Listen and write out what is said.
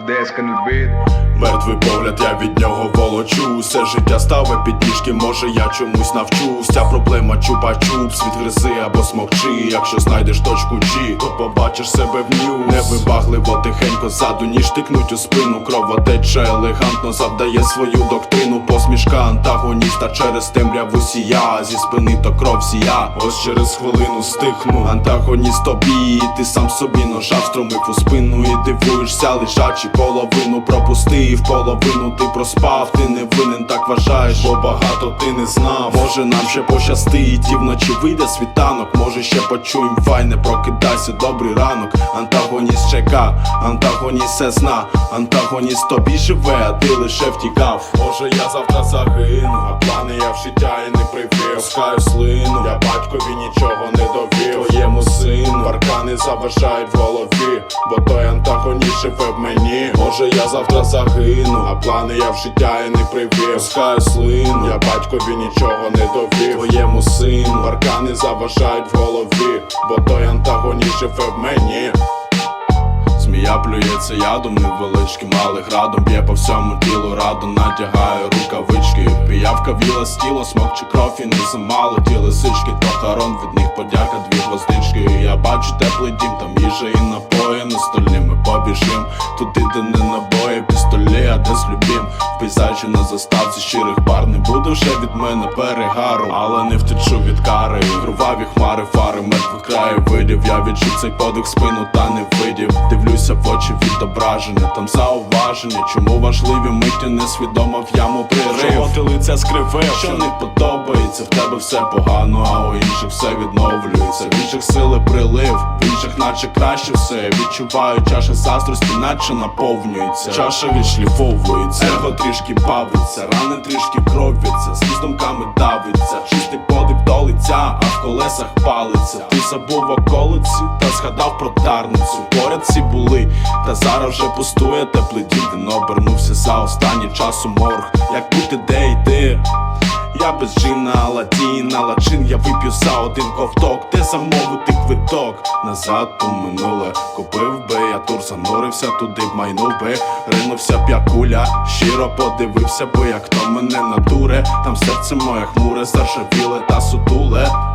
On the. Мертвий погляд, я від нього волочу. Все життя ставе під ніжки, може я чомусь навчусь. Ця проблема чупа-чупс, відгризи або смокчи. Якщо знайдеш точку G, то побачиш себе в ньюз Невибагливо тихенько ззаду, ніж тикнуть у спину. Кровотеча елегантно завдає свою доктрину. Посмішка антагоніста через темряву сія. Зі спини то кров сія. Ось через хвилину стихну. Антагоніст тобі, і ти сам собі ножа встромив у спину і дивуєшся, лежачи половину пропустив, половину ти проспав, ти не винен, так вважаєш, бо багато ти не знав. Може нам ще пощастить, і вночі вийде світанок. Може ще почуєм файне, прокидайся, добрий ранок. Антагоніст чека, антагоніст все зна, антагоніст тобі живе, а ти лише втікав. Може я завтра загину, а плани я в і не привів. Пускаю слину, я батькові нічого не довів. Твоєму сину заважають в голові, бо той антагоніст живе в мені. Може я завтра загину, а плани я в життя і не привів. Пускаю слин, я батькові нічого не довів. Твоєму сину паркани заважають в голові, бо той антагоніст живе в мені. Змія плюється ядом невеличким, але градом б'є по всьому тілу, радо натягає рукавички. Піявка віла з тіло, смокче кров і не замало ті лисички, то харон від них подяка, дві гвоздички. Я бачу теплий дім, там їжа і напої на столі. Ми побіжим туди, де не набої, пістолі, а де. В пейзажі на заставці щирих пар не буде вже від мене перегару, але не втечу від кари. Кроваві хмари, фари, мертвих краєвидів. Я відчув цей подих спину та не видів. Дивлюся в очі відображення, там зауваження. Чому важливі миті несвідомо в яму пририв. Чого скривив, що не подобається, в тебе все погано, а у інших все відновлюється. В інших сили прилив, в інших наче краще все. Відчуваю, чаша заздрості, наче наповнюється. Чаша відшліфовується, его трішки бавиться, рани трішки кров'яться, з думками давиться. Чистий подих до лиця, а в колесах палиться. Ти забув околиці та згадав про тарницю. Поряд всі були, та зараз вже пустує теплий дім. Він обернувся за останній час у морг. Як бути де йти? Я без джина, Аладдіна, лачин, я вип'ю за один ковток, де замовити квиток назад у минуле. Купив би я тур, занурився туди, б майнув би, ринувся б куля, щиро подивився би, як то мене надуре. Там серце моє хмуре, заржавіле та сутуле.